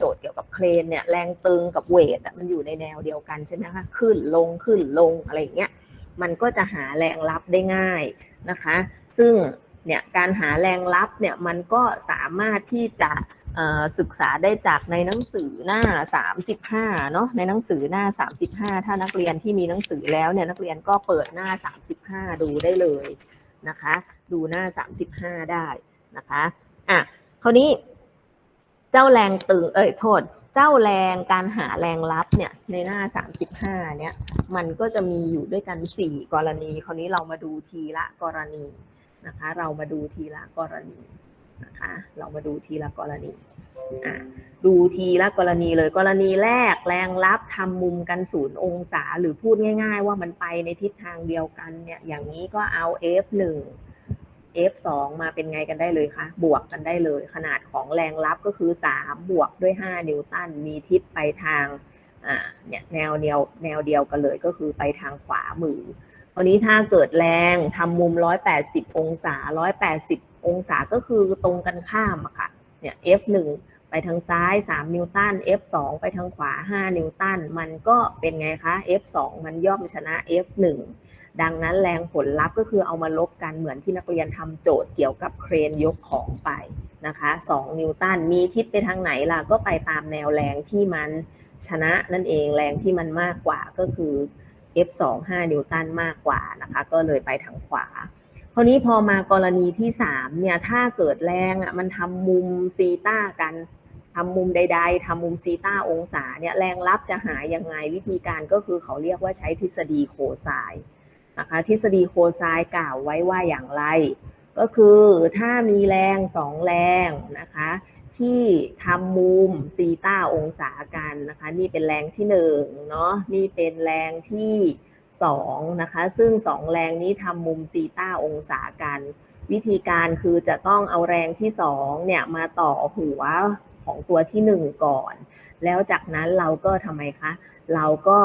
โจทย์เกี่ยวกับเครนเนี่ยแรงตึงกับเวทมันอยู่ในแนวเดียวกันใช่ไหมคะขึ้นลงขึ้นลงอะไรอย่างเงี้ยมันก็จะหาแรงรับได้ง่ายนะคะ ซึ่งเนี่ยการหาแรงรับเนี่ยมันก็สามารถที่จะศึกษาได้จากในหนังสือหน้า 35เนาะในหนังสือหน้า 35 ถ้านักเรียนที่มีหนังสือแล้วเนี่ยนักเรียนก็เปิดหน้า 35 ดูได้เลยนะคะ ดูหน้า 35 ได้นะคะอะคราวนี้ เจ้าแรงตึงเอ้ยโทษ เจ้าแรงการหาแรงรับเนี่ยในหน้า 35เนี่ยมันก็จะมีอยู่ด้วยกัน 4 กรณี คราวนี้เรามาดูทีละกรณีนะคะ เรามาดูทีละกรณีนะคะ เรามาดูทีละกรณีอะดูทีละกรณีเลยกรณีแรกแรงรับทำมุมกันศูนย์องศา หรือพูดง่าย ๆ ว่ามันไปในทิศทางเดียวกันเนี่ยอย่างนี้ก็เอา F1 F2 มาเป็นไงกันได้เลยคะ บวกกันได้เลย ขนาดของแรงรับก็คือ 3 บวกด้วย 5 นิวตัน มีทิศไปทางเนี่ยแนวเดียวแนวเดียวกันเลยก็คือไปทางขวามือคราวนี้ถ้าเกิดแรงทำมุม 180 องศา 180 องศาก็คือตรงกันข้ามอะค่ะ เนี่ย F1 ไปทางซ้าย 3 นิวตัน F2 ไปทางขวา 5 นิวตัน มันก็เป็นไงคะ F2 มันย่อมชนะ F1 ดังนั้นแรงผลลัพธ์ก็คือเอามาลบกันเหมือนที่นักเรียนทำโจทย์เกี่ยวกับเครนยกของไปนะคะ2นิวตันมีทิศไปทางไหนล่ะก็ไปตามแนวแรงที่มันชนะนั่นเองแรงที่มันมากกว่าก็คือ F2 5นิวตันมากกว่านะคะก็เลยไปทางขวาคราวนี้พอมากรณีที่3เนี่ยถ้าเกิดแรงอะมันทำมุมซีต้ากันทำมุมใด ๆทำมุมซีต้าองศาเนี่ยแรงรับจะหายังไงวิธีการก็คือเขาเรียกว่าใช้ทฤษฎีโคไซน์ นะคะทฤษฎีโคไซน์กล่าวไว้ว่าอย่างไร ก็คือถ้ามีแรงสองแรงนะคะที่ทำมุมซีต้าองศากันนะคะ นี่เป็นแรงที่หนึ่งเนาะนี่เป็นแรงที่สองนะคะ ซึ่งสองแรงนี้ทำมุมซีต้าองศากัน วิธีการคือจะต้องเอาแรงที่สองเนี่ยมาต่อหัวของตัวที่หนึ่งก่อน แล้วจากนั้นเราก็ทำไมคะ เราก็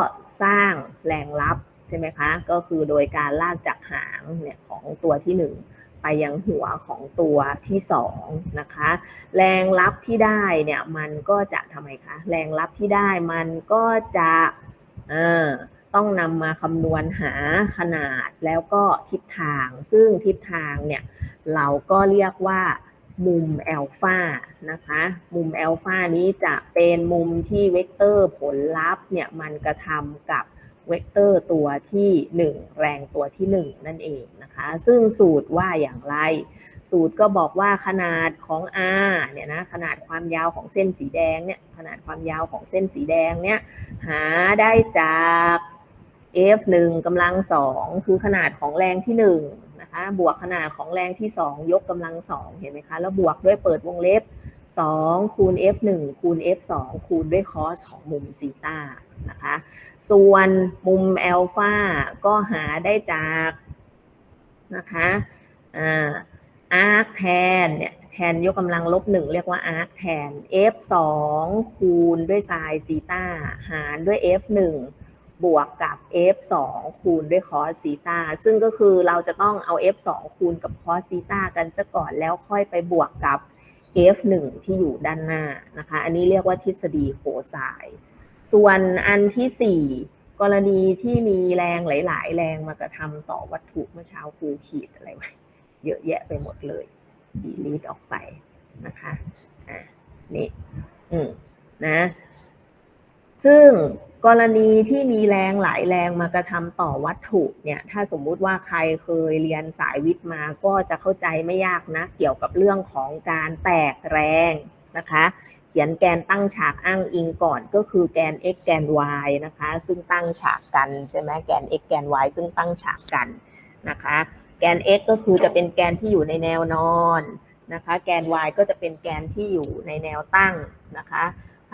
สร้างแรงรับ ใช่ไหมคะ ก็คือโดยการลากจากหางเนี่ยของตัวที่หนึ่งไปยังหัวของตัวที่สองนะคะ แรงรับที่ได้เนี่ยมันก็จะทำไมคะ แรงรับที่ได้มันก็จะต้องนำมาคำนวณหาขนาดแล้วก็ทิศทาง ซึ่งทิศทางเนี่ยเราก็เรียกว่ามุมแอลฟานะคะ มุมแอลฟานี้จะเป็นมุมที่เวกเตอร์ผลลัพธ์เนี่ยมันกระทำกับ เวกเตอร์ตัวที่ 1 แรงตัวที่ 1 นั่นเองนะคะ ซึ่งสูตรว่าอย่างไร สูตรก็บอกว่าขนาดของ r เนี่ยนะขนาดความยาวของเส้นสีแดงเนี่ยขนาดความยาวของเส้นสีแดงเนี่ยหาได้จาก f 1กำลังสองคือขนาดของแรงที่1นะคะบวกขนาดของแรงที่ 2 ยกกำลังสองเห็นไหมคะแล้วบวกด้วยเปิดวงเล็บ 2 คูณ f 1 คูณ f 2 คูณด้วยคอสของมุมซีตานะคะ ส่วนมุมแอลฟาก็หาได้จากนะคะอาอาร์คแทนเนี่ยแทนยกกำลังลบหนึ่งเรียกว่าอาร์คแทน f 2คูณด้วยไซน์ซีตาหารด้วย f 1บวกกับ f 2คูณด้วยคอสซีตาซึ่งก็คือเราจะต้องเอา f 2คูณกับคอสซีตากันซะก่อนแล้วค่อยไปบวกกับ f 1 ที่อยู่ด้านหน้านะคะ อันนี้เรียกว่าทฤษฎีโคไซน์ส่วนอันที่สี่กรณีที่มีแรงหลาย ๆ แรงมากระทำต่อวัตถุเมื่อเช้าครูขีดอะไรไว้เยอะแยะไปหมดเลยดีลีทออกไปนะคะอะนี่อืมนะ ซึ่ง กรณีที่มีแรงหลายแรงมากระทำต่อวัตถุเนี่ยถ้าสมมุติว่าใครเคยเรียนสายวิทย์มาก็จะเข้าใจไม่ยากนะ เกี่ยวกับเรื่องของการแตกแรงนะคะ เขียนแกนตั้งฉากอ้างอิงก่อนก็คือแกน x แกน y นะคะ ซึ่งตั้งฉากกันใช่ไหมแกน x แกน y ซึ่งตั้งฉากกันนะคะ แกน x ก็คือจะเป็นแกนที่อยู่ในแนวนอนนะคะ แกน y ก็จะเป็นแกนที่อยู่ในแนวตั้งนะคะ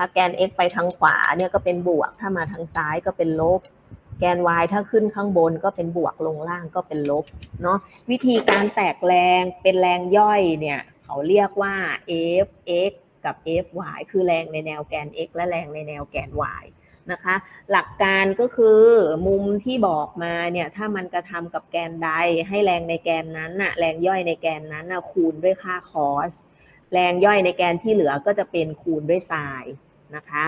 ถ้าแกน x ไปทางขวาเนี่ยก็เป็นบวก ถ้ามาทางซ้ายก็เป็นลบ แกน y ถ้าขึ้นข้างบนก็เป็นบวกลงล่างก็เป็นลบเนาะวิธีการแตกแรงเป็นแรงย่อยเนี่ย เขาเรียกว่า fx กับ fy คือแรงในแนวแกน x และแรงในแนวแกน y นะคะ หลักการก็คือมุมที่บอกมาเนี่ยถ้ามันกระทำกับแกนใด ให้แรงในแกนนั้นน่ะแรงย่อยในแกนนั้นน่ะคูณด้วยค่าคอสแรงย่อยในแกนที่เหลือก็จะเป็นคูณด้วยไซน์ นะคะ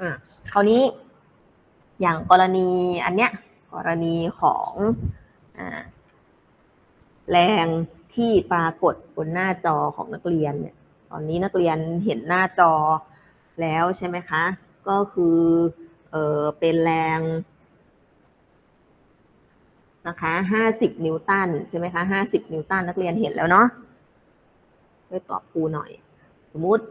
อะคราวนี้อย่างกรณีอันเนี้ยกรณีของอแรงที่ปรากฏบนหน้าจอของนักเรียนเนี่ยตอนนี้นักเรียนเห็นหน้าจอแล้วใช่ไหมคะ ก็คือเออเป็นแรงนะคะห้าสิบนิวตันใช่ไหมคะห้าสิบนิวตันนักเรียนเห็นแล้วเนาะช่วยตอบครูหน่อย สมมุติ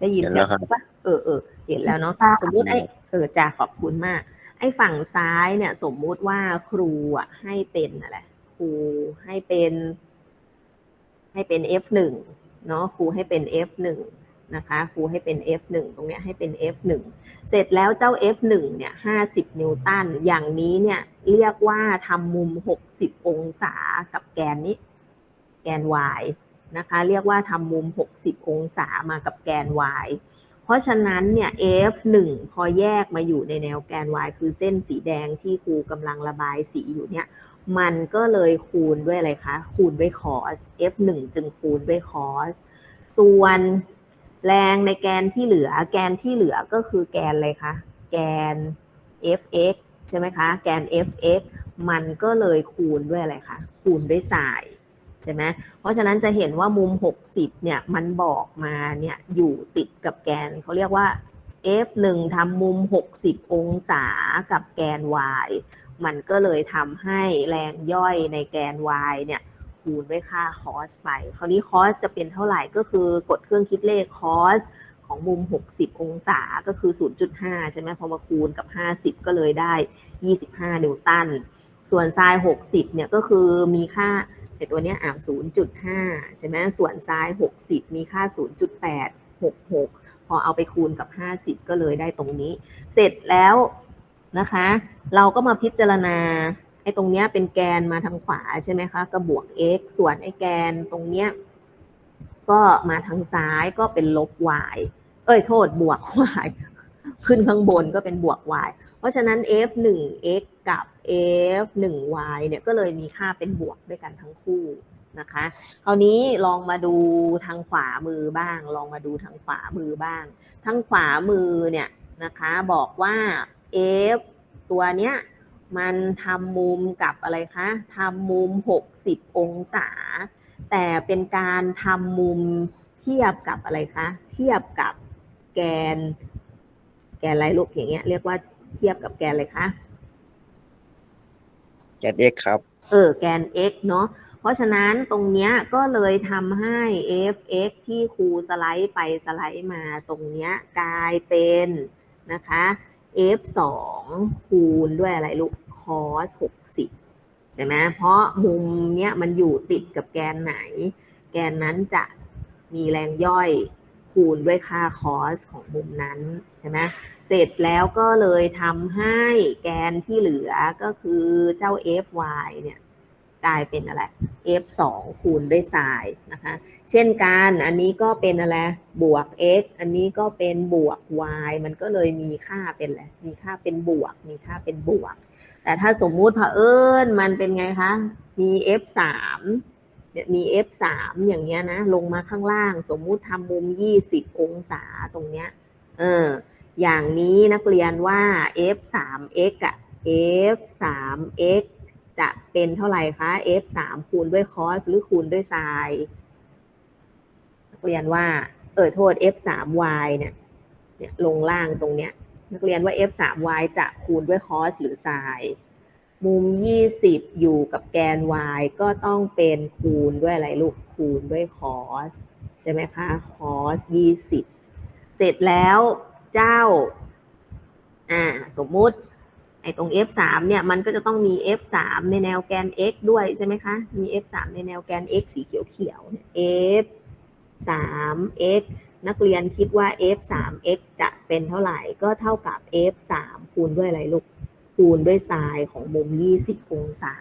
ได้ยินเห็นเสีแล้ยงวครับปะเออเออเห็นแล้วเนาะสมมุติไอ้เออจ่าขอบคุณมาก ไอ้ฝั่งซ้ายเนี่ย สมมุติว่าครูอะ ให้เป็นอะไรครูให้เป็น ให้เป็น F1 เนาะครูให้เป็น F1 นะคะครูให้เป็น F1 ตรงเนี้ยให้เป็น F1 เสร็จแล้วเจ้า F1 เนี่ย50 นิวตัน อย่างนี้เนี่ยเรียกว่าทำมุม 60 องศากับแกนนี้ แกน y นะคะ เรียกว่าทำมุม 60 องศามากับแกน y เพราะฉะนั้นเนี่ย F1 พอแยกมาอยู่ในแนวแกน y คือเส้นสีแดงที่ครูกำลังระบายสีอยู่เนี่ย มันก็เลยคูณด้วยอะไรคะ คูณด้วย cos F1 จึงคูณด้วย cos ส่วนแรงในแกนที่เหลือ แกนที่เหลือก็คือแกนอะไรคะ แกน fx ใช่ไหมคะ แกน fx มันก็เลยคูณด้วยอะไรคะ คูณด้วย sin ใช่ไหมเพราะฉะนั้นจะเห็นว่ามุม 60เนี่ยมันบอกมาเนี่ยอยู่ติดกับแกนเขาเรียกว่า f1 ทำมุม 60 องศากับแกน y มันก็เลยทำให้แรงย่อยในแกน y เนี่ยคูณด้วยค่า cos ไป คราวนี้ cos จะเป็นเท่าไหร่ก็คือกดเครื่องคิดเลข cos ของมุม 60 องศาก็คือ 0.5 ใช่ไหมพอมาคูณกับ 50 ก็เลยได้ 25 นิวตัน ส่วน sin 60 เนี่ยก็คือมีค่า ในตัวเนี้ยอ่า0.5ใช่ไหมส่วน sin 60มีค่า0.866พอเอาไปคูณกับ50ก็เลยได้ตรงนี้ เสร็จแล้วนะคะ เราก็มาพิจารณาไอ้ตรงเนี้ยเป็นแกนมาทางขวาใช่ไหมคะก็บวก x ส่วนไอ้แกนตรงเนี้ยก็มาทางซ้ายก็เป็นลบ y เอ้ยโทษบวก y ขึ้นข้างบนก็เป็นบวก y ราะฉะนั้น f 1 x กับ f 1 y เนี่ยก็เลยมีค่าเป็นบวกด้วยกันทั้งคู่นะคะคราวนี้ลองมาดูทางขวามือบ้าง ลองมาดูทางขวามือบ้าง ทางขวามือเนี่ยนะคะบอกว่า f ตัวเนี้ยมันทำมุมกับอะไรคะทำมุม 60 องศา แต่เป็นการทำมุมเทียบกับอะไรคะ เทียบกับแกน แกนไรลูกอย่างเงี้ยเรียกว่า เทียบกับแกนอะไรคะแกน x ครับ เออแกน x เนาะเพราะฉะนั้นตรงเนี้ยก็เลยทำให้ f(x) ที่ครูสไลด์ไปสไลด์มาตรงเนี้ยกลายเป็นนะคะ f 2คูณด้วยอะไรลูก cos 60 ใช่ไหมเพราะมุมเนี้ยมันอยู่ติดกับแกนไหน แกนนั้นจะมีแรงย่อย คูณด้วยค่า cos ของมุมนั้นใช่ไหมเสร็จแล้วก็เลยทำให้แกนที่เหลือก็คือเจ้า fy เนี่ยกลายเป็นอะไร f 2คูณด้วย sin นะคะ เช่นกันอันนี้ก็เป็นอะไรบวก x อันนี้ก็เป็นบวก y มันก็เลยมีค่าเป็นอะไรมีค่าเป็นบวก มีค่าเป็นบวก แต่ถ้าสมมุติเผอิญมันเป็นไงคะ มี f 3 มี f 3 อย่างเงี้ยนะ ลงมาข้างล่าง สมมุติทำมุม 20 องศาตรงเนี้ย เออ อย่างนี้นักเรียนว่า f 3 x อะ f 3 x จะเป็นเท่าไหร่คะ f 3 คูณด้วย cos หรือคูณด้วย sin นักเรียนว่า เออโทษ f 3 y เนี่ย เนี่ยลงล่างตรงเนี้ย นักเรียนว่า f 3 y จะคูณด้วย cos หรือ sin มุม 20 อยู่กับแกน y ก็ต้องเป็นคูณด้วยอะไรลูกคูณด้วย cos ใช่ไหมคะ cos 20 เสร็จแล้วเจ้า อ่า สมมุติ ไอ้ตรง f 3เนี่ย มันก็จะต้องมี f 3ในแนวแกน x ด้วยใช่ไหมคะ มี f 3ในแนวแกน x สีเขียวๆเนี่ย f 3 x นักเรียนคิดว่า f 3 x จะเป็นเท่าไหร่ ก็เท่ากับ f 3คูณด้วยอะไรลูก คูณด้วย sin ของมุม 20 องศา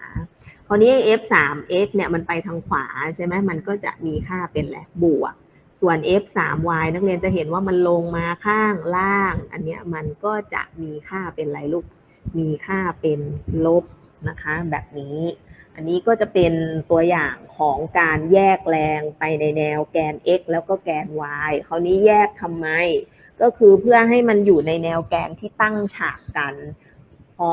คราวนี้ f 3 x เนี่ยมันไปทางขวาใช่ไหมมันก็จะมีค่าเป็นแหละบวก ส่วน f 3 y นักเรียนจะเห็นว่ามันลงมาข้างล่าง อันเนี้ยมันก็จะมีค่าเป็นอะไรลูก มีค่าเป็นลบนะคะ แบบนี้ อันนี้ก็จะเป็นตัวอย่างของการแยกแรงไปในแนวแกน x แล้วก็แกน y คราวนี้แยกทำไม ก็คือเพื่อให้มันอยู่ในแนวแกนที่ตั้งฉากกัน พอ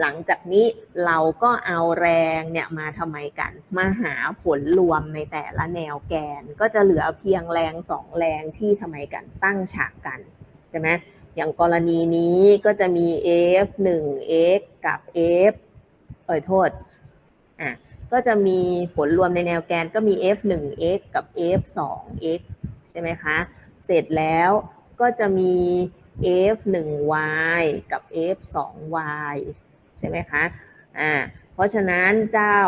หลังจากนี้เราก็เอาแรงเนี่ยมาทำไมกัน มาหาผลรวมในแต่ละแนวแกน ก็จะเหลือเพียงแรงสองแรงที่ทำไมกันตั้งฉากกันใช่ไหมอย่างกรณีนี้ก็จะมี f 1 x กับ f เอ่ยโทษอะก็จะมีผลรวมในแนวแกนก็มี f 1 x กับ f 2 x ใช่ไหมคะ เสร็จแล้วก็จะมี f 1 y กับ f 2 y ใช่ไหมคะ อ่า เพราะฉะนั้นเจ้า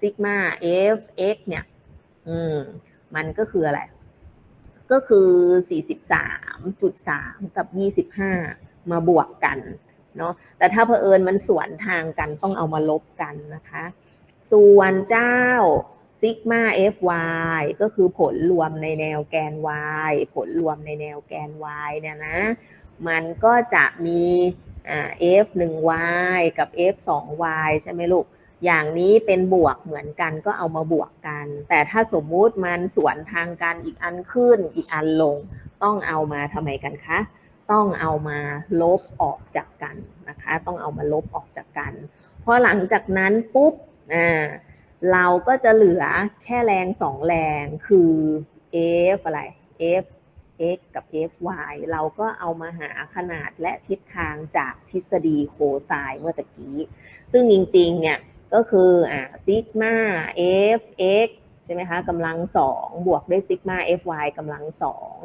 ซิกมา f x เนี่ย อืม มันก็คืออะไร ก็คือ 43.3 กับ 25 มาบวกกันเนาะ แต่ถ้าเผอิญมันสวนทางกันต้องเอามาลบกันนะคะ ส่วนเจ้าซิกมา fy ก็คือผลรวมในแนวแกน y ผลรวมในแนวแกน y เนี่ยนะ มันก็จะมีอ่า f 1 y กับ f 2 y ใช่ไหมลูก อย่างนี้เป็นบวกเหมือนกันก็เอามาบวกกัน แต่ถ้าสมมุติมันสวนทางกันอีกอันขึ้นอีกอันลง ต้องเอามาทำไมกันคะ ต้องเอามาลบออกจากกันนะคะ ต้องเอามาลบออกจากกันพอหลังจากนั้นปุ๊บอ่าเราก็จะเหลือแค่แรงสองแรงคือ f อะไร f x กับ f y เราก็เอามาหาขนาดและทิศทางจากทฤษฎีโคไซน์เมื่อตะกี้ ซึ่งจริงๆ เนี่ยก็คืออ่าซิกมา f x ใช่ไหมคะกำลังสองบวกด้วยซิกมา f y กำลังสอง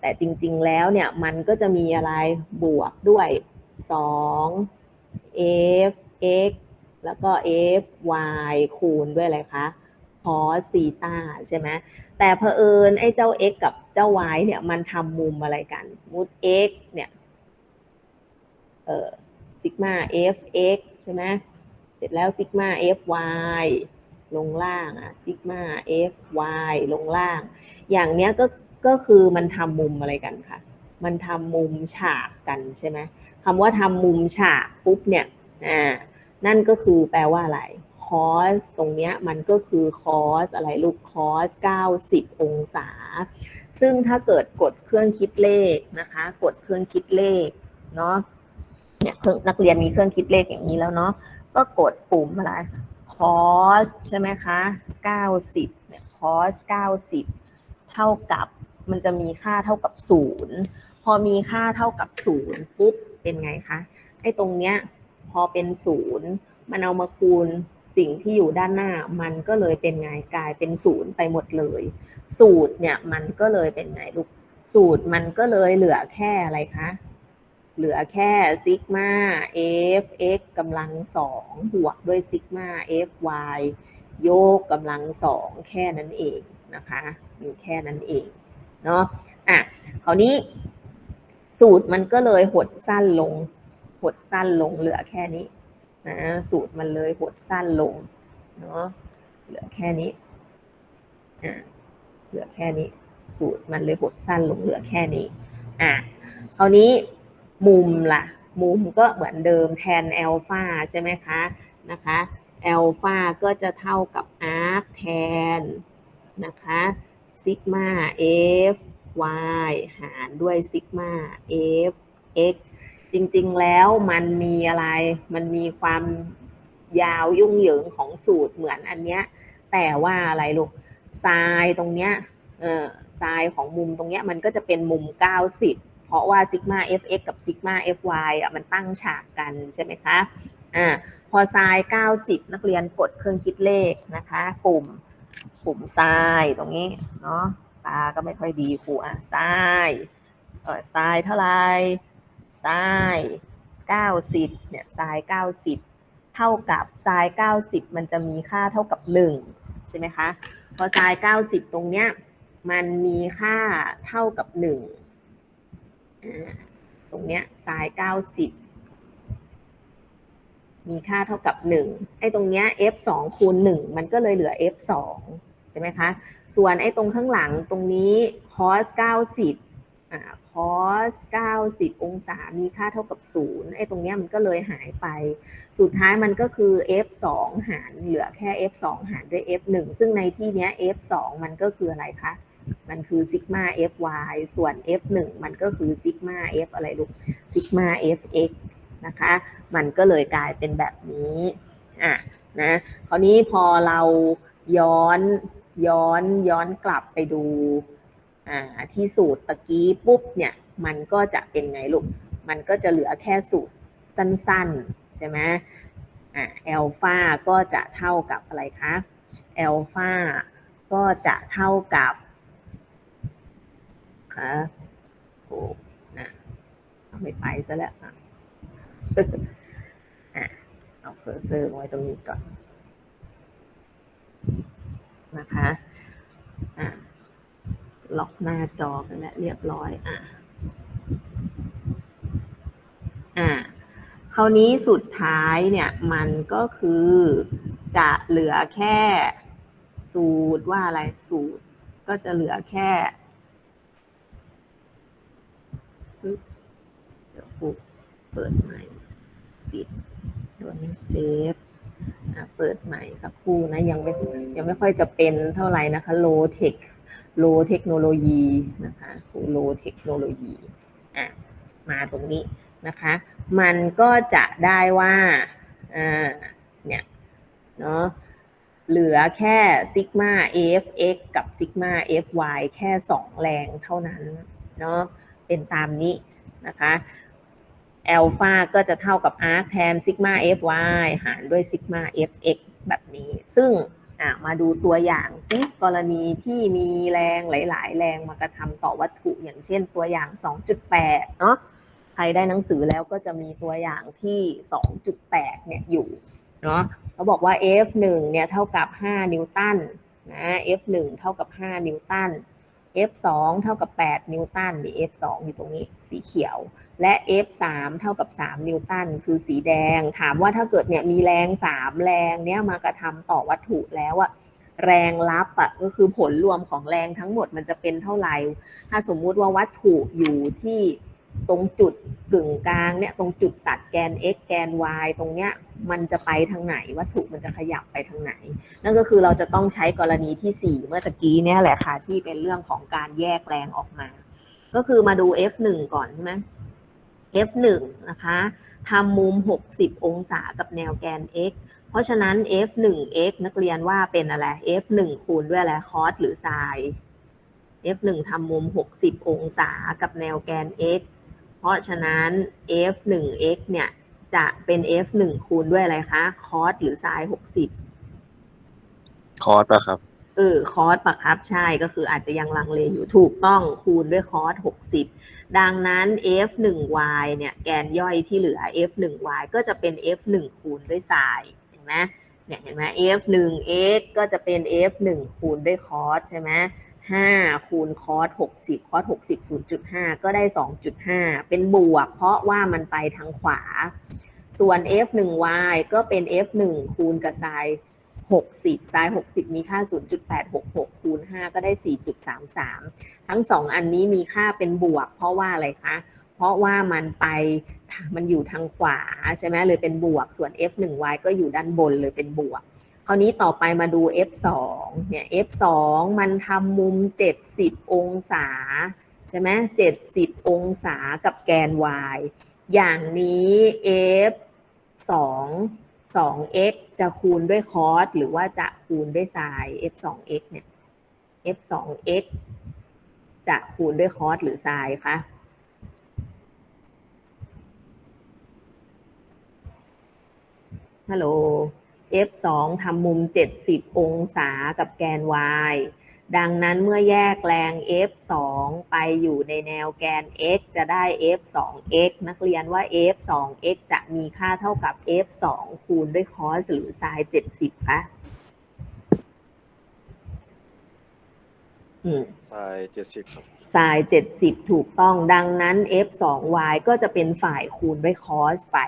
แต่จริงๆ แล้วเนี่ยมันก็จะมีอะไรบวกด้วย2 f x แล้วก็ f y คูณด้วยอะไรคะ cos ซีตาใช่ไหมแต่เผอิญไอ้เจ้า x กับเจ้า y เนี่ยมันทำมุมอะไรกันมุด x เนี่ยเอ่อซิกมา f x ใช่ไหมเสร็จแล้วซิกมา f y ลงล่างอะซิกมา f y ลงล่าง อย่างเนี้ยก็ก็คือมันทำมุมอะไรกันคะมันทำมุมฉากกันใช่ไหมคำว่าทำมุมฉากปุ๊บเนี่ยอ่านั่นก็คือแปลว่าอะไร cos ตรงเนี้ยมันก็คือ cos อะไรลูก cos 90 องศา ซึ่งถ้าเกิดกดเครื่องคิดเลขนะคะ กดเครื่องคิดเลขเนาะเนี่ยนักเรียนมีเครื่องคิดเลขอย่างนี้แล้วเนาะก็กดปุ่มอะไร cos ใช่ไหมคะ90เนี่ย cos 90 เท่ากับมันจะมีค่าเท่ากับ 0 พอมีค่าเท่ากับ 0 ปุ๊บ เป็นไงคะไอ้ตรงเนี้ยพอเป็น 0 มันเอามาคูณ สิ่งที่อยู่ด้านหน้ามันก็เลยเป็นไงกลายเป็น0ไปหมดเลย สูตรเนี่ยมันก็เลยเป็นไงลูกสูตรมันก็เลยเหลือแค่อะไรคะเหลือแค่ซิกมา f x กำลังสองบวกด้วยซิกมา f y โยกกำลังสองแค่นั้นเองนะคะมีแค่นั้นเองเนาะอะคราวนี้ สูตรมันก็เลยหดสั้นลง หดสั้นลงเหลือแค่นี้ นะสูตรมันเลยหดสั้นลงเนาะเหลือแค่นี้อะเหลือแค่นี้ สูตรมันเลยหดสั้นลงเหลือแค่นี้อะคราวนี้มุมล่ะ มุมก็เหมือนเดิมแทนอัลฟาใช่ไหมคะนะคะอัลฟาก็จะเท่ากับอาร์คแทนนะคะซิกมา f y หารด้วยซิกมา f x จริง ๆ แล้วมันมีอะไร มันมีความยาวยุ่งเหยิงของสูตรเหมือนอันเนี้ย แต่ว่าอะไรลูกไซน์ตรงเนี้ยเออไซน์ของมุมตรงเนี้ยมันก็จะเป็นมุม 90 เพราะว่าซิกมา fx กับซิกมา fy อะมันตั้งฉากกันใช่ไหมคะอ่าพอไซน์90 นักเรียนกดเครื่องคิดเลขนะคะ ปุ่มปุ่มไซน์ตรงนี้เนาะตาก็ไม่ค่อยดีครูอะไซน์เออไซน์เท่าไหร่ ไซน์90เนี่ยไซน์90 เท่ากับไซน์90 มันจะมีค่าเท่ากับ 1 ใช่ไหมคะ พอไซน์90 ตรงเนี้ยมันมีค่าเท่ากับหนึ่งตรงเนี้ยไซน์เก้าสิบมีค่าเท่ากับหนึ่งไอ้ตรงเนี้ย f สองคูณหนึ่งมันก็เลยเหลือ f สองใช่ไหมคะ ส่วนไอ้ตรงข้างหลังตรงนี้ cos เก้าสิบอ่า cos เก้าสิบองศา มีค่าเท่ากับศูนย์ไอ้ตรงเนี้ยมันก็เลยหายไป สุดท้ายมันก็คือ f สองหารเหลือแค่ f สองหารด้วย f หนึ่งซึ่งในที่เนี้ย f สองมันก็คืออะไรคะ มันคือซิกมา fy ส่วน f หนึ่งมันก็คือซิกมา f อะไรลูก ซิกมา fx นะคะ มันก็เลยกลายเป็นแบบนี้ อะ นะ คราวนี้พอเราย้อน ย้อน ย้อนกลับไปดู อ่าที่สูตรตะกี้ปุ๊บเนี่ยมันก็จะเป็นไงลูก มันก็จะเหลือแค่สูตรสั้นๆ ใช่ไหมอ่าแอลฟาก็จะเท่ากับอะไรคะแอลฟาก็จะเท่ากับคะโอ้นะไม่ไปซะแล้วอะเอาเคอร์เซอร์ไว้ตรงนี้ก่อนนะคะอะ ล็อกหน้าจอกันแล้วเรียบร้อยอะอ่าคราวนี้สุดท้ายเนี่ยมันก็คือจะเหลือแค่สูตรว่าอะไรสูตร ก็จะเหลือแค่เดี๋ยวปุ๊บเปิดใหม่ปิดตัวนี้เซฟอะเปิดใหม่สักครู่นะ ยังไม่ยังไม่ค่อยจะเป็นเท่าไหร่นะคะ low tech low เทคโนโลยีนะคะ low เทคโนโลยีอะมาตรงนี้นะคะ มันก็จะได้ว่าอ่าเนี่ยเนาะเหลือแค่ซิกมา fx กับซิกมา fy แค่สองแรงเท่านั้นเนาะเป็นตามนี้นะคะอัลฟาก็จะเท่ากับ arc แทนซิกมา fy หารด้วยซิกมา fx แบบนี้ ซึ่ง มาดูตัวอย่างซิกรณีที่มีแรงหลาย ๆ แรงมากระทำต่อวัตถุอย่างเช่นตัวอย่าง 2.8 เนาะใครได้หนังสือแล้วก็จะมีตัวอย่างที่ 2.8 เนี่ยอยู่เนาะเขาบอกว่า F1 เนี่ยเท่ากับ 5 นิวตันนะ F1 เท่ากับ 5 นิวตัน F2 เท่ากับ 8 นิวตันนี่ F2 อยู่ตรงนี้สีเขียว และ F3 เท่ากับ 3 นิวตันคือสีแดง ถามว่าถ้าเกิดเนี่ยมีแรง 3 แรงเนี่ยมากระทำต่อวัตถุแล้วอะแรงรับอะก็คือผลรวมของแรงทั้งหมดมันจะเป็นเท่าไหร่ ถ้าสมมุติว่าวัตถุอยู่ที่ตรงจุดกึ่งกลางเนี่ยตรงจุดตัดแกน x แกน y ตรงเนี้ยมันจะไปทางไหน วัตถุมันจะขยับไปทางไหน นั่นก็คือเราจะต้องใช้กรณีที่ 4 เมื่อตะกี้เนี่ยแหละค่ะที่เป็นเรื่องของการแยกแรงออกมา ก็คือมาดู F1 ก่อนใช่ไหม F1 นะคะทำมุม 60 องศากับแนวแกน x เพราะฉะนั้น F1x นักเรียนว่าเป็นอะไร F1 คูณด้วยอะไร cos หรือ sin F1 ทำมุม 60 องศากับแนวแกน x เพราะฉะนั้น F1x เนี่ยจะเป็น F1 คูณด้วยอะไรคะ cos หรือ sin 60 คอร์สป่ะครับ เออคอสปะครับใช่ก็คืออาจจะยังลังเลอยู่ถูกต้องคูณด้วยคอส60 ดังนั้น f1y เนี่ยแกนย่อยที่เหลือ f1y ก็จะเป็น f1 คูณด้วย sin เห็นไหมเนี่ยเห็นไหม f1x ก็จะเป็น f1 คูณด้วยคอสใช่ไหม5คูณคอส60 คอส60 0.5 ก็ได้ 2.5 เป็นบวก เพราะว่ามันไปทางขวา ส่วน f1y ก็เป็น f1 คูณกับ sin 60 ซ้าย 60 มีค่า 0.866 คูณ 5 ก็ได้ 4.33 ทั้ง 2 อันนี้มีค่าเป็นบวก เพราะว่าอะไรคะ เพราะว่ามันไปมันอยู่ทางขวาใช่ไหมเลยเป็นบวก ส่วน f1y ก็อยู่ด้านบนเลยเป็นบวก คราวนี้ต่อไปมาดู f2 เนี่ย f2 มันทำมุม 70 องศาใช่ไหม70 องศากับแกน y อย่างนี้ f2 2x จะคูณด้วยคอสหรือว่าจะคูณด้วยไซน์ f 2 x เนี่ย f 2 x จะคูณด้วยคอสหรือไซน์คะฮัลโหล f 2ทำมุม 70 องศากับแกน y ดังนั้นเมื่อแยกแรง f 2 ไปอยู่ในแนวแกน x จะได้ f 2 x นักเรียนว่า f 2 x จะมีค่าเท่ากับ f 2 คูณด้วย cos หรือ sin 70คะอืมทรายเจ็ดสิบครับ sin 70 ถูกต้องดังนั้น f 2 y ก็จะเป็นฝ่ายคูณด้วย cos ไป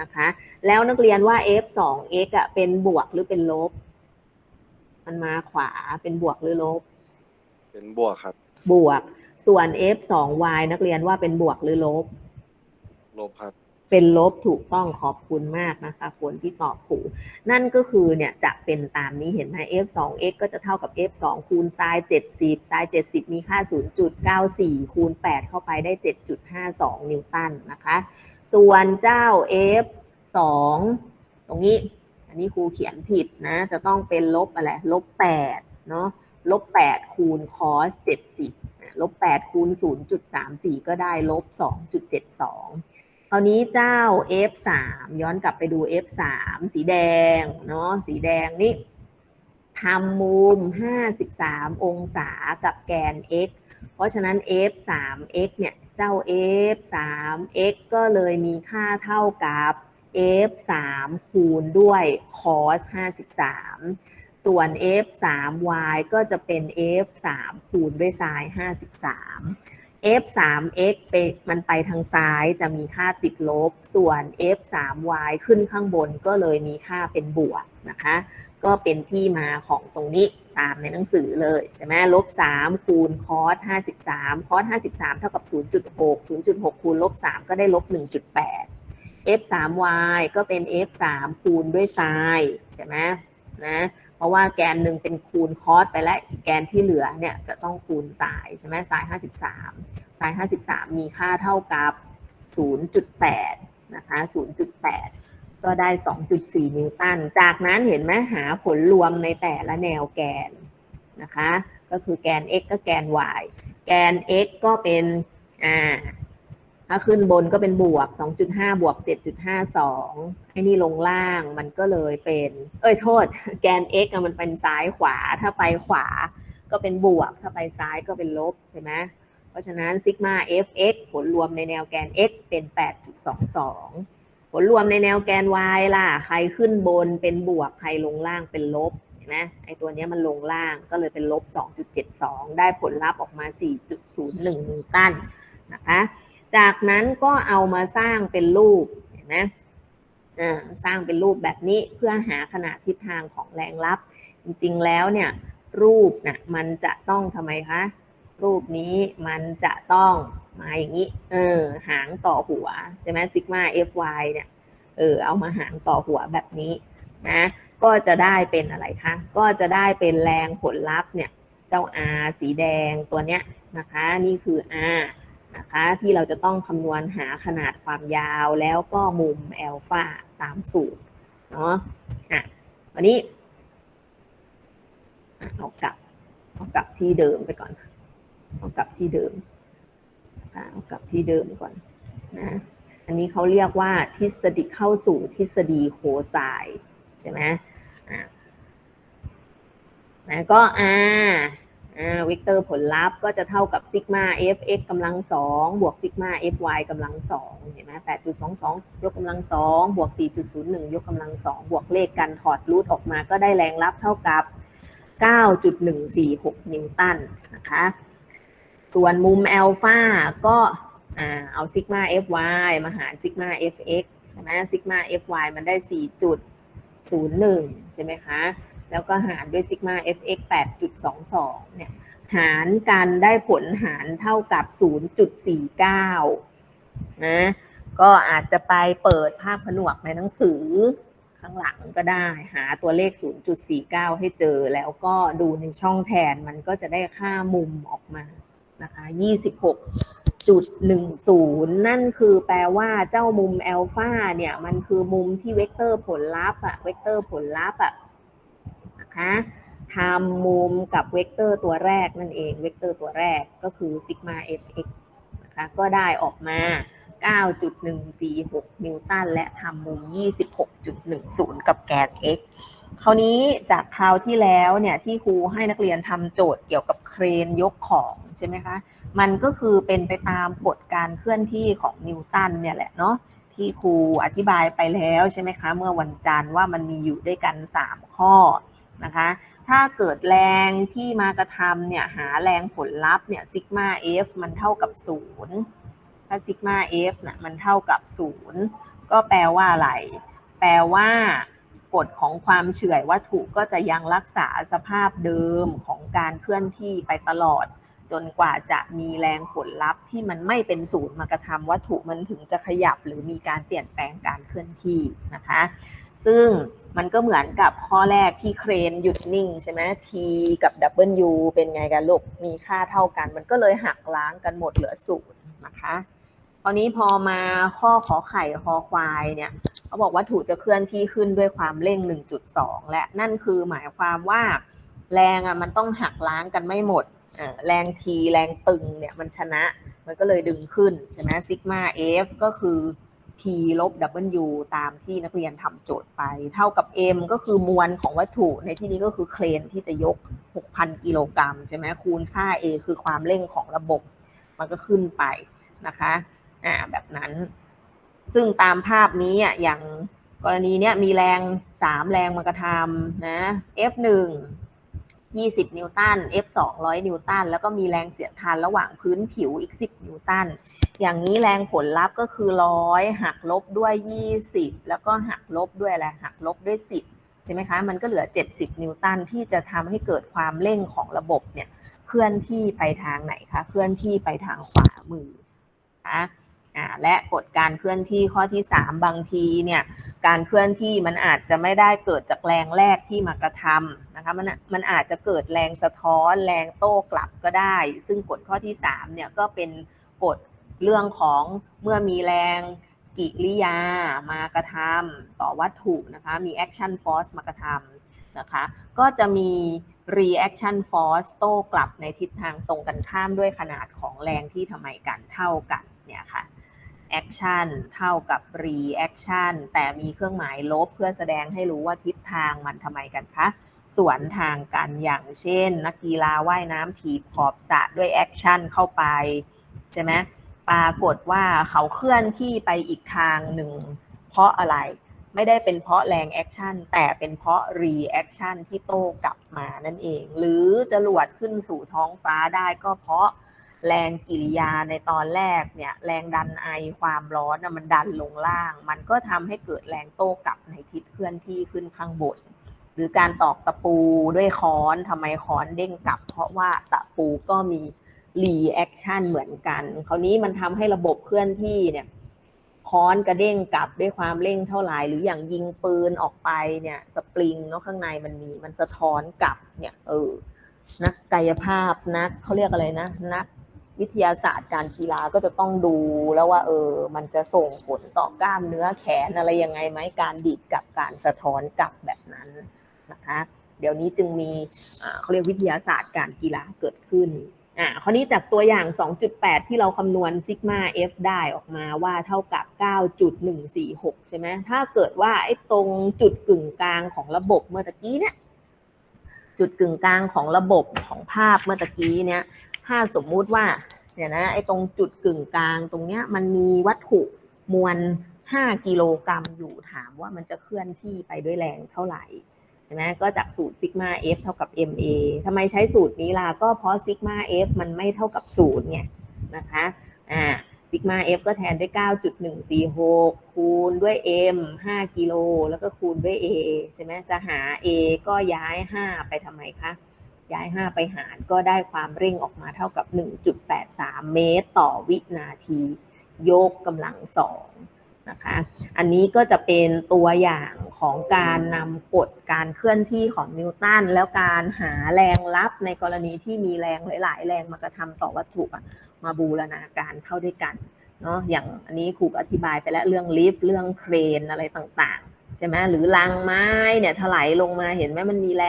นะคะ แล้วนักเรียนว่า f 2 x อะเป็นบวกหรือเป็นลบ มันมาขวาเป็นบวกหรือลบ เป็นบวกครับ บวก ส่วน f 2 y นักเรียนว่าเป็นบวกหรือลบ ลบครับ เป็นลบถูกต้องขอบคุณมากนะคะคนที่ตอบถูกนั่นก็คือเนี่ยจะเป็นตามนี้เห็นไหม f 2 x ก็จะเท่ากับ f 2คูณ sin 70 sin 70 มีค่า 0.94 คูณ 8 เข้าไปได้ 7.52 นิวตันนะคะ ส่วนเจ้า f 2ตรงนี้ อันนี้ครูเขียนผิดนะ จะต้องเป็นลบอะไร ลบ 8 เนาะ ลบ 8 คูณ cos 70ลบ 8 คูณ 0.34 ก็ได้ลบ 2.72 คราวนี้เจ้า F3 ย้อนกลับไปดู F3 สีแดงเนาะสีแดงนี่ทำมุม 53 องศากับแกน x เพราะฉะนั้น F3x เนี่ย เจ้า F3x ก็เลยมีค่าเท่ากับ F3 คูณด้วย cos 53 ส่วน F3y ก็จะเป็น F3 คูณด้วย sin 53 F3x ไปมันไปทางซ้ายจะมีค่าติดลบ ส่วน F3y ขึ้นข้างบนก็เลยมีค่าเป็นบวกนะคะ ก็เป็นที่มาของตรงนี้ตามในหนังสือเลยใช่ไหมลบ 3 คูณ cos 53 cos 53 เท่ากับ 0.6 0.6 คูณลบ 3 ก็ได้ลบ 1.8 F3y ก็เป็น F3 คูณด้วย sin ใช่ไหมนะ เพราะว่าแกนหนึ่งเป็นคูณคอสไปแล้วแกนที่เหลือเนี่ยจะต้องคูณสายใช่ไหมสาย 53 สาย 53 มีค่าเท่ากับ 0.8 นะคะ 0.8 ก็ได้ 2.4 นิวตัน จากนั้นเห็นไหมหาผลรวมในแต่ละแนวแกนนะคะ ก็คือแกน x ก็แกน y แกน x ก็เป็นอ่า ถ้าขึ้นบนก็เป็นบวก 2.5 บวก 7.52ไอ้นี่ลงล่างมันก็เลยเป็น เอ้ยโทษ แกน x มันเป็นซ้ายขวา ถ้าไปขวาก็เป็นบวก ถ้าไปซ้ายก็เป็นลบใช่ไหมเพราะฉะนั้นซิกมา fx ผลรวมในแนวแกน x เป็น 8.22 ผลรวมในแนวแกน y ล่ะ ใครขึ้นบนเป็นบวก ใครลงล่างเป็นลบเห็นไหมไอตัวนี้มันลงล่างก็เลยเป็นลบ 2.72 ได้ผลลัพธ์ออกมา 4.01 นิวตันนะคะ จากนั้นก็เอามาสร้างเป็นรูปเห็นไหมสร้างเป็นรูปแบบนี้เพื่อหาขนาดทิศทางของแรงลับ จริงๆแล้วเนี่ยรูปน่ะมันจะต้องทำไมคะ รูปนี้มันจะต้องมาอย่างนี้ เออ หางต่อหัว ใช่ไหมซิกมา fy เนี่ย เออ เอามาหางต่อหัวแบบนี้นะ ก็จะได้เป็นอะไรคะ ก็จะได้เป็นแรงผลลัพธ์เนี่ย เจ้า r สีแดงตัวเนี้ยนะคะ นี่คือ r นะคะ ที่เราจะต้องคำนวณหาขนาดความยาวแล้วก็มุมแอลฟาตามสูตรเนาะอะวันนี้อะเอากลับเอากลับที่เดิมไปก่อนเอากลับที่เดิมอะเอากลับที่เดิมก่อนนะอันนี้เขาเรียกว่าทฤษฎีเข้าสู่ทฤษฎีโคไซใช่ไหมอะนะก็อ่า เวกเตอร์ผลลัพธ์ก็จะเท่ากับซิกมา fx กำลังสองบวกซิกมา fy กำลังสองเห็นไหม8.22ยกกำลังสองบวก4.01ยกกำลังสองบวกเลขกันถอดรูทออกมาก็ได้แรงลับเท่ากับ 9.146 นิวตันนะคะ ส่วนมุมแอลฟาก็เอาซิกมา fy มาหารซิกมา fx ใช่ไหมซิกมา fy มันได้ 4.01 ใช่ไหมคะ แล้วก็หารด้วยซิกมา fx 8.22 เนี่ย หารกันได้ผลหารเท่ากับ 0.49 นะ ก็อาจจะไปเปิดภาพผนวกในหนังสือข้างหลังก็ได้ หาตัวเลข 0.49 ให้เจอ แล้วก็ดูในช่องแทนมันก็จะได้ค่ามุมออกมา นะคะ 26.10 นั่นคือแปลว่าเจ้ามุมแอลฟาเนี่ย มันคือมุมที่เวกเตอร์ผลลัพธ์อะเวกเตอร์ผลลัพธ์อะ นะคะทำมุมกับเวกเตอร์ตัวแรกนั่นเอง เวกเตอร์ตัวแรกก็คือซิกมา fx นะคะก็ได้ออกมา 9.146 นิวตัน และทำมุม 26.10 กับแกน x คราวนี้จากคราวที่แล้วเนี่ยที่ครูให้นักเรียนทำโจทย์เกี่ยวกับเครนยกของใช่ไหมคะ มันก็คือเป็นไปตามกฎการเคลื่อนที่ของนิวตันเนี่ยแหละเนาะที่ครูอธิบายไปแล้วใช่ไหมคะ เมื่อวันจันทร์ว่ามันมีอยู่ด้วยกัน 3 ข้อ นะคะ ถ้าเกิดแรงที่มากระทำเนี่ยหาแรงผลลัพธ์เนี่ยซิกมา f มันเท่ากับ 0 ถ้าซิกมา f นะมันเท่ากับ 0 ก็แปลว่าอะไร แปลว่ากฎของความเฉื่อยวัตถุก็จะยังรักษาสภาพเดิมของการเคลื่อนที่ไปตลอด จนกว่าจะมีแรงผลลัพธ์ที่มันไม่เป็นศูนย์มากระทำวัตถุมันถึงจะขยับหรือมีการเปลี่ยนแปลงการเคลื่อนที่นะคะ ซึ่ง มันก็เหมือนกับข้อแรกที่เครนหยุดนิ่งใช่ไหม T กับ W เป็นไงกันลูก มีค่าเท่ากัน มันก็เลยหักล้างกันหมดเหลือศูนย์นะคะคราวนี้พอมาข้อขอไข่คอควายเนี่ยเขาบอกวัตถุจะเคลื่อนที่ขึ้นด้วยความเร่ง 1.2 และนั่นคือหมายความว่าแรงอะมันต้องหักล้างกันไม่หมดแรง T แรงตึงเนี่ยมันชนะ มันก็เลยดึงขึ้นใช่ไหมซิกมา F ก็คือ T ลบ W ตามที่นักเรียนทำโจทย์ไป เท่ากับ M ก็คือมวลของวัตถุในที่นี้ก็คือเครนที่จะยก 6,000 กิโลกรัมใช่ไหมคูณค่า A คือความเร่งของระบบ มันก็ขึ้นไปนะคะอ่าแบบนั้น ซึ่งตามภาพนี้อะอย่างกรณีเนี้ยมีแรง 3 แรงมากระทำนะ F1 20 นิวตัน F 200 นิวตัน แล้วก็มีแรงเสียดทานระหว่างพื้นผิวอีก 10 นิวตัน อย่างนี้แรงผลลัพธ์ก็คือ 100 หักลบด้วย 20 แล้วก็หักลบด้วยอะไร หักลบด้วย 10 ใช่ไหมคะ มันก็เหลือ 70 นิวตันที่จะทำให้เกิดความเร่งของระบบเนี่ย เคลื่อนที่ไปทางไหนคะ เคลื่อนที่ไปทางขวามือนะ และกฎการเคลื่อนที่ข้อที่ 3 บางทีเนี่ยการเคลื่อนที่มันอาจจะไม่ได้เกิดจากแรงแรกที่มากระทำนะคะมันมันอาจจะเกิดแรงสะท้อนแรงโต้กลับก็ได้ ซึ่งกฎข้อที่3เนี่ยก็เป็นกฎเรื่องของเมื่อมีแรงกิริยามากระทำต่อวัตถุนะคะมี action force มากระทำนะคะก็จะมี reaction force โต้กลับในทิศทางตรงกันข้ามด้วยขนาดของแรงที่ทำไมกันเท่ากันเนี่ยค่ะ action เท่ากับ reaction แต่มีเครื่องหมายลบเพื่อแสดงให้รู้ว่าทิศทางมันทำไมกันคะสวนทางกันอย่างเช่น นักกีฬาว่ายน้ำถีบขอบสระด้วย action เข้าไป ใช่ไหมปรากฏว่าเขาเคลื่อนที่ไปอีกทางหนึ่ง เพราะอะไรไม่ได้เป็นเพราะแรงแอคชั่นแต่เป็นเพราะ reaction ที่โต้กลับมานั่นเอง หรือจรวดขึ้นสู่ท้องฟ้าได้ก็เพราะ แรงกิริยาในตอนแรกเนี่ยแรงดันไอความร้อนมันดันลงล่าง มันก็ทำให้เกิดแรงโต้กลับในทิศเคลื่อนที่ขึ้นข้างบน หรือการตอกตะปูด้วยค้อนทำไมค้อนเด้งกลับ เพราะว่าตะปูก็มี reaction เหมือนกัน คราวนี้มันทำให้ระบบเคลื่อนที่เนี่ยค้อนกระเด้งกลับด้วยความเร่งเท่าไหร่หรืออย่างยิงปืนออกไปเนี่ยสปริงเนาะข้างในมันมีมันสะท้อนกลับเนี่ยเออนักกายภาพนักเขาเรียกอะไรนะ นัก วิทยาศาสตร์การกีฬาก็จะต้องดูแล้วว่า เออ มันจะส่งผลต่อกล้ามเนื้อแขนอะไรยังไงไหมการดีดกับการสะท้อนกลับแบบนั้นนะคะเดี๋ยวนี้จึงมีเขาเรียกวิทยาศาสตร์การกีฬาเกิดขึ้นอ่าคราวนี้จากตัวอย่าง 2.8 ที่เราคำนวณซิกมา F ได้ออกมาว่าเท่ากับ 9.146 ใช่ไหมถ้าเกิดว่าไอ้ตรงจุดกึ่งกลางของระบบเมื่อตะกี้เนี่ยจุดกึ่งกลางของระบบของภาพเมื่อตะกี้เนี่ย ถ้าสมมุติว่าเนี่ยนะไอ้ตรงจุดกึ่งกลางตรงเนี้ยมันมีวัตถุมวล 5 กิโลกรัมอยู่ถามว่ามันจะเคลื่อนที่ไปด้วยแรงเท่าไหร่ใช่ไหมก็จากสูตรซิกมา F เท่ากับ MA ทำไมใช้สูตรนี้ล่ะก็เพราะซิกมา F มันไม่เท่ากับศูนย์ไงนะคะอ่าซิกมา F ก็แทนด้วย 9.146 คูณด้วย M 5 กิโล แล้วก็คูณด้วย A ใช่ไหมจะหา A ก็ย้าย 5 ไปทำไมคะ ย้าย 5 ไปหาร ก็ได้ความเร่งออกมาเท่ากับ 1.83 เมตรต่อวินาที ยกกำลังสองนะคะ อันนี้ก็จะเป็นตัวอย่างของการนำกฎการเคลื่อนที่ของนิวตันแล้วการหาแรงรับในกรณีที่มีแรงหลาย ๆ แรงมากระทำต่อวัตถุมาบูรณาการเข้าด้วยกันเนาะอย่างอันนี้ครูกอธิบายไปแล้วเรื่องลิฟต์เรื่องเครนอะไรต่างๆ ใช่ไหมหรือรางไม้เนี่ยถลายลงมาเห็นไหมมันมีแรง